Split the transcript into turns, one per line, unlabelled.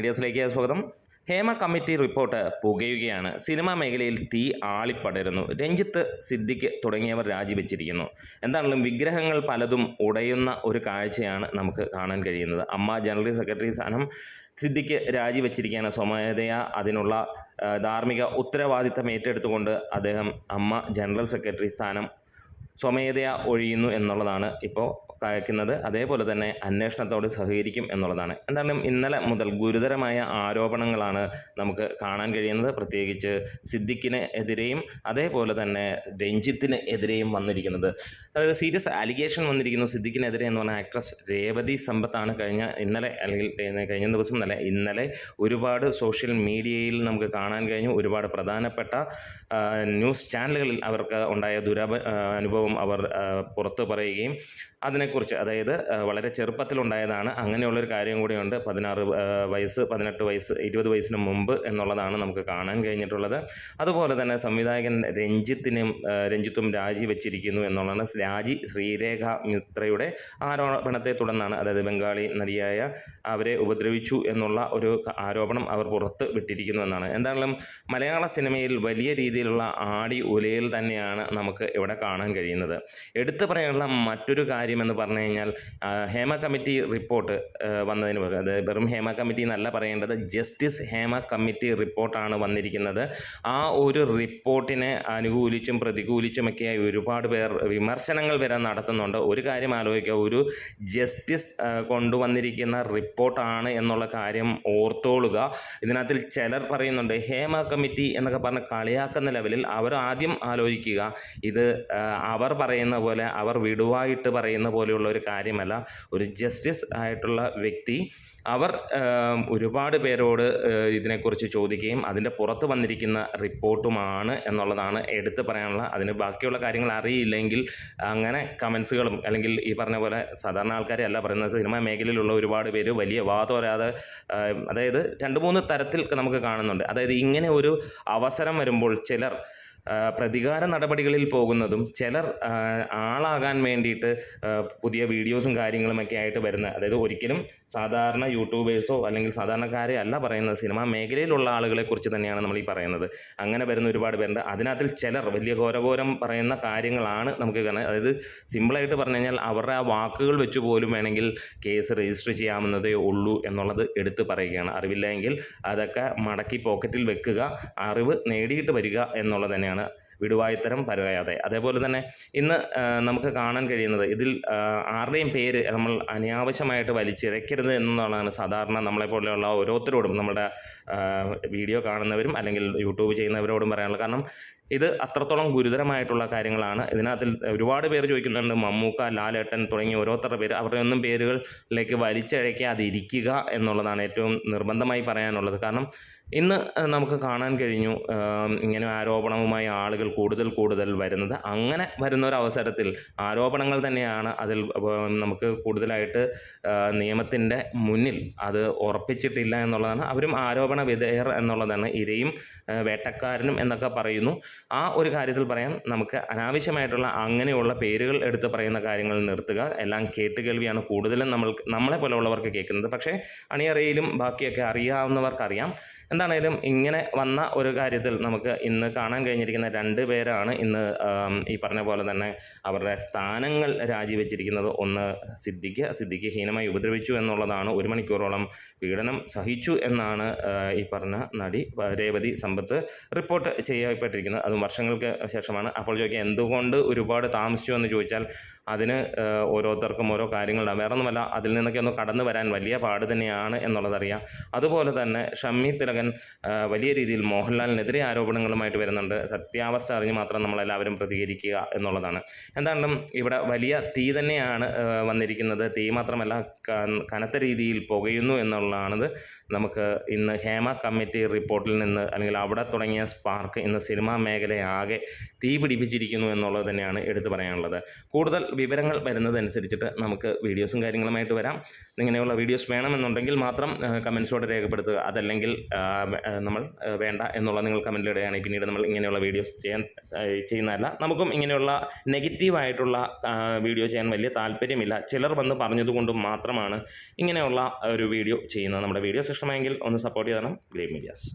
മീഡിയസിലേക്ക് സ്വാഗതം. Hema committee report പുകയുകയാണ്. Cinema മേഖലയിൽ തീ ആളിപ്പടരുന്നു. രഞ്ജിത്ത് സിദ്ദിഖ് തുടങ്ങിയവർ രാജിവെച്ചിരിക്കുന്നു. എന്താണെങ്കിലും വിഗ്രഹങ്ങൾ പലതും ഉടയുന്ന ഒരു കാഴ്ചയാണ് നമുക്ക് കാണാൻ കഴിയുന്നത്. അമ്മ ജനറൽ സെക്രട്ടറി സ്ഥാനം സിദ്ദിഖ് രാജിവെച്ചിരിക്കുകയാണ്. സ്വമേധയാ അതിനുള്ള ധാർമ്മിക ഉത്തരവാദിത്തം ഏറ്റെടുത്തുകൊണ്ട് അദ്ദേഹം അമ്മ ജനറൽ സെക്രട്ടറി സ്ഥാനം സ്വമേധയാ ഒഴിയുന്നു എന്നുള്ളതാണ് ഇപ്പോൾ കായ്ക്കുന്നത് അതേപോലെ തന്നെ അന്വേഷണത്തോട് സഹകരിക്കും എന്നുള്ളതാണ്. എന്തായാലും ഇന്നലെ മുതൽ ഗുരുതരമായ ആരോപണങ്ങളാണ് നമുക്ക് കാണാൻ കഴിയുന്നത്. പ്രത്യേകിച്ച് സിദ്ദിഖിന് എതിരെയും അതേപോലെ തന്നെ രഞ്ജിത്തിന് എതിരെയും വന്നിരിക്കുന്നത്. അതായത് സീരിയസ് അലിഗേഷൻ വന്നിരിക്കുന്നു സിദ്ദിഖിനെതിരെ എന്ന് പറഞ്ഞ ആക്ട്രസ് രേവതി സമ്പത്താണ്. കഴിഞ്ഞ ഇന്നലെ അല്ലെങ്കിൽ കഴിഞ്ഞ ദിവസം എന്നല്ല ഇന്നലെ ഒരുപാട് സോഷ്യൽ മീഡിയയിൽ നമുക്ക് കാണാൻ കഴിഞ്ഞു. ഒരുപാട് പ്രധാനപ്പെട്ട ന്യൂസ് ചാനലുകളിൽ അവർക്ക് ഉണ്ടായ ദുരനുഭവം അവർ പുറത്തു പറയുകയും അതിനെക്കുറിച്ച് അതായത് വളരെ ചെറുപ്പത്തിലുണ്ടായതാണ്. അങ്ങനെയുള്ളൊരു കാര്യം കൂടിയുണ്ട്. പതിനാറ് വയസ്സ് പതിനെട്ട് വയസ്സ് ഇരുപത് വയസ്സിന് മുമ്പ് എന്നുള്ളതാണ് നമുക്ക് കാണാൻ കഴിഞ്ഞിട്ടുള്ളത്. അതുപോലെ തന്നെ സംവിധായകൻ രഞ്ജിത്തിനും രഞ്ജിത്തും രാജി വെച്ചിരിക്കുന്നു എന്നുള്ളതാണ് രാജി ശ്രീരേഖ മിത്രയുടെ ആരോപണത്തെ തുടർന്നാണ് അതായത് ബംഗാളി നടിയായ അവരെ ഉപദ്രവിച്ചു എന്നുള്ള ഒരു ആരോപണം അവർ പുറത്ത് വിട്ടിരിക്കുന്നു എന്നാണ്. എന്തായാലും മലയാള സിനിമയിൽ വലിയ രീതിയിലുള്ള ആടി ഉലയിൽ തന്നെയാണ് നമുക്ക് ഇവിടെ കാണാൻ കഴിയുന്നത്. എടുത്തു പറയാനുള്ള മറ്റൊരു കാര്യമെന്ന് പറഞ്ഞു കഴിഞ്ഞാൽ ഹേമ കമ്മിറ്റി റിപ്പോർട്ട് വന്നതിന് അത് വെറും ഹേമ കമ്മിറ്റി എന്നല്ല പറയേണ്ടത് ജസ്റ്റിസ് ഹേമ കമ്മിറ്റി റിപ്പോർട്ടാണ് വന്നിരിക്കുന്നത്. ആ ഒരു റിപ്പോർട്ടിനെ അനുകൂലിച്ചും പ്രതികൂലിച്ചുമൊക്കെയായി ഒരുപാട് പേർ വിമർശനങ്ങൾ വരെ നടത്തുന്നുണ്ട്. ഒരു കാര്യം ആലോചിക്കുക ഒരു ജസ്റ്റിസ് കൊണ്ടുവന്നിരിക്കുന്ന റിപ്പോർട്ടാണ് എന്നുള്ള കാര്യം ഓർത്തോളുക. ഇതിനകത്തിൽ ചിലർ പറയുന്നുണ്ട് ഹേമ കമ്മിറ്റി എന്നൊക്കെ പറഞ്ഞ് കളിയാക്കുന്ന ലെവലിൽ അവർ ആദ്യം ആലോചിക്കുക ഇത് അവർ പറയുന്ന പോലെ അവർ വിടുവായിട്ട് പറയുന്ന പോലെയുള്ള ഒരു കാര്യമല്ല. ഒരു ജസ്റ്റിസ് ആയിട്ടുള്ള വ്യക്തി അവർ ഒരുപാട് പേരോട് ഇതിനെക്കുറിച്ച് ചോദിക്കുകയും അതിന്റെ പുറത്ത് വന്നിരിക്കുന്ന റിപ്പോർട്ടുമാണ് എന്നുള്ളതാണ് എടുത്തു പറയാനുള്ള. അതിന് ബാക്കിയുള്ള കാര്യങ്ങൾ അറിയില്ലെങ്കിൽ അങ്ങനെ കമൻസുകളും അല്ലെങ്കിൽ ഈ പറഞ്ഞ പോലെ സാധാരണ ആൾക്കാരെ അല്ല പറയുന്നത് സിനിമാ മേഖലയിലുള്ള ഒരുപാട് പേര് വലിയ വാദം വരാതെ അതായത് രണ്ട് മൂന്ന് തരത്തിൽ നമുക്ക് കാണുന്നുണ്ട്. അതായത് ഇങ്ങനെ ഒരു അവസരം വരുമ്പോൾ ചിലർ പ്രതികാര നടപടികളിൽ പോകുന്നതും ചിലർ ആളാകാൻ വേണ്ടിയിട്ട് പുതിയ വീഡിയോസും കാര്യങ്ങളുമൊക്കെ ആയിട്ട് വരുന്ന അതായത് ഒരിക്കലും സാധാരണ യൂട്യൂബേഴ്സോ അല്ലെങ്കിൽ സാധാരണക്കാരെ അല്ല പറയുന്നത് സിനിമാ മേഖലയിലുള്ള ആളുകളെ കുറിച്ച് തന്നെയാണ് നമ്മൾ ഈ പറയുന്നത്. അങ്ങനെ വരുന്ന ഒരുപാട് പേരുണ്ട്. അതിനകത്തിൽ ചിലർ വലിയ ഘോരഘോരം പറയുന്ന കാര്യങ്ങളാണ് നമുക്ക് കാണാൻ അതായത് സിമ്പിളായിട്ട് പറഞ്ഞു കഴിഞ്ഞാൽ അവരുടെ ആ വാക്കുകൾ വെച്ച് പോലും വേണമെങ്കിൽ കേസ് രജിസ്റ്റർ ചെയ്യാമെന്നതേ ഉള്ളൂ എന്നുള്ളത് എടുത്തു പറയുകയാണ്. അറിവില്ലെങ്കിൽ അതൊക്കെ മടക്കി പോക്കറ്റിൽ വെക്കുക അറിവ് നേടിയിട്ട് വരിക എന്നുള്ളത് തന്നെയാണ്. വിടുവായുത്തരം പരയാതെ. അതേപോലെ തന്നെ ഇന്ന് നമുക്ക് കാണാൻ കഴിയുന്നത് ഇതിൽ ആരുടെയും പേര് നമ്മൾ അനാവശ്യമായിട്ട് വലിച്ചിഴക്കരുത് എന്നുള്ളതാണ് സാധാരണ നമ്മളെപ്പോലെയുള്ള ഓരോരുത്തരോടും നമ്മുടെ വീഡിയോ കാണുന്നവരും അല്ലെങ്കിൽ യൂട്യൂബ് ചെയ്യുന്നവരോടും പറയാനുള്ളത്. കാരണം ഇത് അത്രത്തോളം ഗുരുതരമായിട്ടുള്ള കാര്യങ്ങളാണ്. ഇതിനകത്തിൽ ഒരുപാട് പേര് ചോദിക്കുന്നുണ്ട് മമ്മൂക്ക ലാലേട്ടൻ തുടങ്ങിയ ഓരോരുത്തരുടെ പേര് അവരുടെ ഒന്നും പേരുകളിലേക്ക് വലിച്ചഴക്കാതിരിക്കുക എന്നുള്ളതാണ് ഏറ്റവും നിർബന്ധമായി പറയാനുള്ളത്. കാരണം ഇന്ന് നമുക്ക് കാണാൻ കഴിഞ്ഞു ഇങ്ങനെ ആരോപണവുമായി ആളുകൾ കൂടുതൽ കൂടുതൽ വരുന്നത്. അങ്ങനെ വരുന്ന ഒരു അവസരത്തിൽ ആരോപണങ്ങൾ തന്നെയാണ് അതിൽ നമുക്ക് കൂടുതലായിട്ട് നിയമത്തിന്റെ മുന്നിൽ അത് ഉറപ്പിച്ചിട്ടില്ല എന്നുള്ളതാണ്. അവരും ആരോപണ വിധേയർ എന്നുള്ളതാണ്. ഇരയും വേട്ടക്കാരനും എന്നൊക്കെ പറയുന്നു. ആ ഒരു കാര്യത്തിൽ പറയാം. നമുക്ക് അനാവശ്യമായിട്ടുള്ള അങ്ങനെയുള്ള പേരുകൾ എടുത്ത് പറയുന്ന കാര്യങ്ങൾ നിർത്തുക. എല്ലാം കേട്ടുകേൾവിയാണ് കൂടുതലും നമ്മൾ നമ്മളെ പോലെയുള്ളവർക്ക് കേൾക്കുന്നത്. പക്ഷേ അണിയറയിലും ബാക്കിയൊക്കെ അറിയാവുന്നവർക്കറിയാം. എന്താണേലും ഇങ്ങനെ വന്ന ഒരു കാര്യത്തിൽ നമുക്ക് ഇന്ന് കാണാൻ കഴിഞ്ഞിരിക്കുന്ന രണ്ട് പേരാണ് ഇന്ന് ഈ പറഞ്ഞ പോലെ തന്നെ അവരുടെ സ്ഥാനങ്ങൾ രാജിവെച്ചിരിക്കുന്നത്. ഒന്ന് സിദ്ദിഖ് സിദ്ദിഖ് ഹീനമായി ഉപദ്രവിച്ചു എന്നുള്ളതാണ് ഒരു മണിക്കൂറോളം പീഡനം സഹിച്ചു എന്നാണ് ഈ പറഞ്ഞ നടി രേവതി സമ്പത്ത് റിപ്പോർട്ട് ചെയ്യപ്പെട്ടിരിക്കുന്നത്. അതും വർഷങ്ങൾക്ക് ശേഷമാണ്. അപ്പോൾ ചോദിക്കുക എന്തുകൊണ്ട് ഒരുപാട് താമസിച്ചു എന്ന് ചോദിച്ചാൽ അതിന് ഓരോരുത്തർക്കും ഓരോ കാര്യങ്ങളുണ്ടാകും വേറെ ഒന്നുമല്ല അതിൽ നിന്നൊക്കെ ഒന്ന് കടന്നു വരാൻ വലിയ പാട് തന്നെയാണ് എന്നുള്ളതറിയാം. അതുപോലെ തന്നെ ഷമ്മി തിലകൻ വലിയ രീതിയിൽ മോഹൻലാലിനെതിരെ ആരോപണങ്ങളുമായിട്ട് വരുന്നുണ്ട്. സത്യാവസ്ഥ അറിഞ്ഞ് മാത്രം നമ്മളെല്ലാവരും പ്രതികരിക്കുക എന്നുള്ളതാണ്. എന്താണെങ്കിലും ഇവിടെ വലിയ തീ തന്നെയാണ് വന്നിരിക്കുന്നത്. തീ മാത്രമല്ല കനത്ത രീതിയിൽ പുകയുന്നു എന്നുള്ളതാണത്. നമുക്ക് ഇന്ന് ഹേമ കമ്മിറ്റി റിപ്പോർട്ടിൽ നിന്ന് അല്ലെങ്കിൽ അവിടെ തുടങ്ങിയ സ്പാർക്ക് ഇന്ന് സിനിമാ മേഖലയാകെ തീ പിടിപ്പിച്ചിരിക്കുന്നു എന്നുള്ളത് തന്നെയാണ് എടുത്തു പറയാനുള്ളത്. കൂടുതൽ വിവരങ്ങൾ വരുന്നതനുസരിച്ചിട്ട് നമുക്ക് വീഡിയോസും കാര്യങ്ങളുമായിട്ട് വരാം. ഇങ്ങനെയുള്ള വീഡിയോസ് വേണമെന്നുണ്ടെങ്കിൽ മാത്രം കമൻസിലൂടെ രേഖപ്പെടുത്തുക. അതല്ലെങ്കിൽ നമ്മൾ വേണ്ട എന്നുള്ള നിങ്ങൾ കമന്റിലിടുകയാണെങ്കിൽ പിന്നീട് നമ്മൾ ഇങ്ങനെയുള്ള വീഡിയോസ് ചെയ്യാൻ ചെയ്യുന്നതല്ല. നമുക്കും ഇങ്ങനെയുള്ള നെഗറ്റീവായിട്ടുള്ള വീഡിയോ ചെയ്യാൻ വലിയ താല്പര്യമില്ല. ചിലർ വന്ന് പറഞ്ഞതുകൊണ്ട് മാത്രമാണ് ഇങ്ങനെയുള്ള ഒരു വീഡിയോ ചെയ്യുന്നത്. നമ്മുടെ വീഡിയോസ് ഇഷ്ടമായെങ്കിൽ ഒന്ന് സപ്പോർട്ട് ചെയ്യണം ഗ്രേ മീഡിയാസ്.